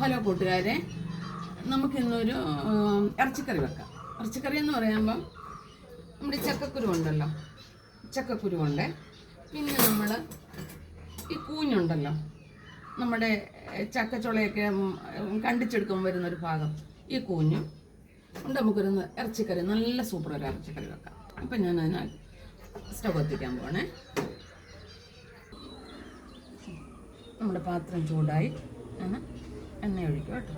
Hello കൂട്ടുകാരെ. നമുക്കിന്നൊരു ഇറച്ചിക്കറി വെക്കാം. ഇറച്ചിക്കറി എന്ന് പറയുമ്പം നമ്മുടെ ചക്കക്കുരു ഉണ്ടല്ലോ പിന്നെ നമ്മൾ ഈ കൂഞ്ഞുണ്ടല്ലോ. നമ്മുടെ ചക്കച്ചുളയൊക്കെ കണ്ടിച്ചെടുക്കുമ്പോൾ വരുന്നൊരു ഭാഗം ഈ കൂഞ്ഞും. ഉണ്ട് നമുക്കൊരു ഇറച്ചിക്കറി നല്ല സൂപ്പർ ഒരു ഇറച്ചിക്കറി വെക്കാം. അപ്പം ഞാൻ അതിനാൽ സ്റ്റവ് കത്തിക്കാൻ പോണേ. നമ്മുടെ പാത്രം ചൂടായി. എണ്ണ ഒഴിക്കും കേട്ടോ.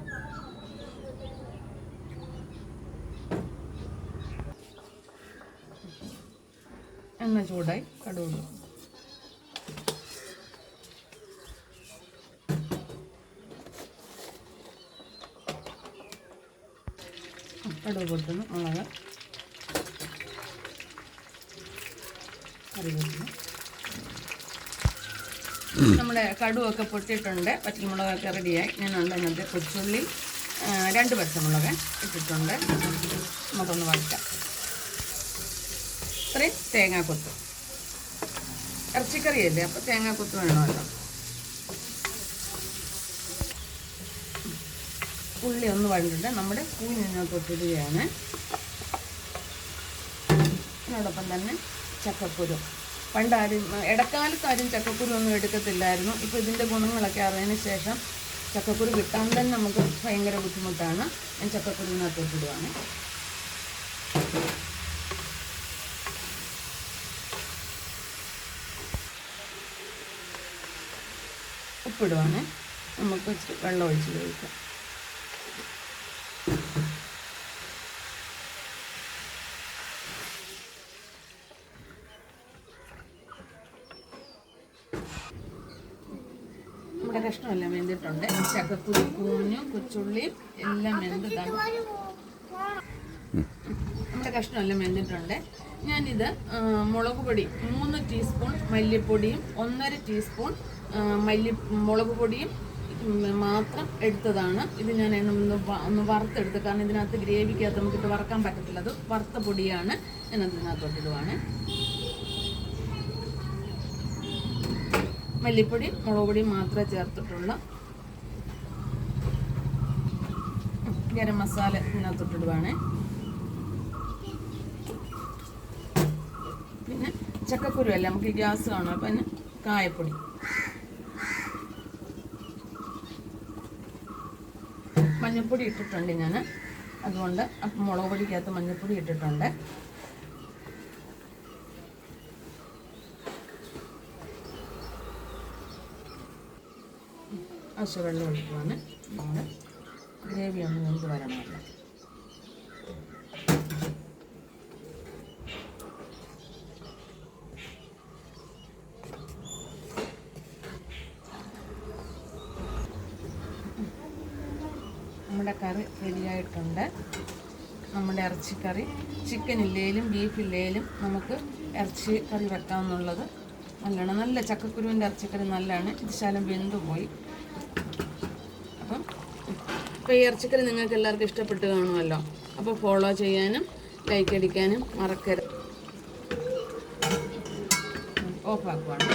എണ്ണ ചൂടായി കടുക് കടുക് പൊട്ടുന്നു മുളക്. കറിവേപ്പില നമ്മുടെ കടുവൊക്കെ പൊട്ടിയിട്ടുണ്ട്. പച്ചമുളകൊക്കെ റെഡിയായി ഞാൻ അതിനകത്ത് കൊച്ചുള്ളി രണ്ട് പച്ചമുളക് ഇട്ടിട്ടുണ്ട്. നമുക്കൊന്ന് വഴറ്റാം. ഇത്രയും തേങ്ങാക്കൊത്ത്. ഇറച്ചിക്കറിയല്ലേ? അപ്പോൾ തേങ്ങാക്കൊത്ത് വേണമല്ലോ. ഉള്ളി ഒന്ന് വഴണ്ടിട്ട് നമ്മുടെ കൂഞ്ഞിനൊക്കെ ഇടുകയാണ് അതിനോടൊപ്പം തന്നെ ചക്കക്കുരു. പണ്ടാരും ഇടക്കാലത്ത് ആരും ചക്കക്കുരു ഒന്നും എടുക്കത്തില്ലായിരുന്നു. ഇപ്പോൾ ഇതിന്റെ ഗുണങ്ങളൊക്കെ അറിഞ്ഞതിന് ശേഷം ചക്കക്കുരു കിട്ടാൻ തന്നെ നമുക്ക് ഭയങ്കര ബുദ്ധിമുട്ടാണ്. ഞാൻ ചക്കക്കുരുവിനകത്ത് ഇടുവാണ്. ഉപ്പിടുവാണ്. നമുക്ക് വെള്ളം ഒഴിച്ച് കഴിക്കാം നമ്മുടെ കഷ്ണമെല്ലാം വെന്തിട്ടുണ്ട്. ചക്കക്കുരു കൂഞ്ഞും കൊച്ചുള്ളിയും എല്ലാം വെന്തിട്ടാണ് നമ്മുടെ കഷ്ണമെല്ലാം വെന്തിട്ടുണ്ട്. ഞാനിത് മുളക് പൊടി മൂന്ന് ടീസ്പൂൺ മല്ലിപ്പൊടിയും ഒന്നര ടീസ്പൂൺ മല്ലി മുളക് പൊടിയും മാത്രം എടുത്തതാണ്. ഇത് ഞാൻ ഒന്ന് ഒന്ന് വറുത്തെടുത്ത് കാരണം ഇതിനകത്ത് ഗ്രേവിക്കകത്ത് നമുക്കിട്ട് വറക്കാൻ പറ്റത്തില്ല. അത് വറുത്ത പൊടിയാണ്. ഞാൻ അതിനകത്തോട്ട് മല്ലിപ്പൊടി മുളക് പൊടി മാത്രമേ ചേർത്തിട്ടുള്ളൂ. ഗരം മസാല ഇതിനകത്തിട്ടിടുവാണേ. പിന്നെ ചക്കക്കുരു അല്ല നമുക്ക് ഗ്യാസ് കാണും. അപ്പം പിന്നെ കായപ്പൊടി. മഞ്ഞൾപ്പൊടി ഇട്ടിട്ടുണ്ട് ഞാൻ അതുകൊണ്ട് മുളക് പൊടിക്കകത്ത് മഞ്ഞൾപ്പൊടി ഇട്ടിട്ടുണ്ട്. ആവശ്യ വെള്ളം ഒഴിക്കുവാണ്. നമ്മുടെ ഗ്രേവി ഒന്ന് വെന്ത് വരണമല്ലോ നമ്മുടെ കറി റെഡിയായിട്ടുണ്ട് നമ്മുടെ ഇറച്ചിക്കറി ചിക്കൻ ഇല്ലേലും ബീഫ് ഇല്ലേലും നമുക്ക് ഇറച്ചി കറി വെക്കാമെന്നുള്ളത് നല്ലതാണ് നല്ല ചക്കക്കുരുവിന്റെ ഇറച്ചിക്കറി നല്ലതാണ് ഇത് ശാലം വെന്തു പോയി അപ്പം ഇപ്പോൾ ഈ ഇറച്ചിക്കറി നിങ്ങൾക്ക് എല്ലാവർക്കും ഇഷ്ടപ്പെട്ട് കാണുമല്ലോ. അപ്പോൾ ഫോളോ ചെയ്യാനും ലൈക്ക് അടിക്കാനും മറക്കരുത്. ഓഫാക്കുവാണ്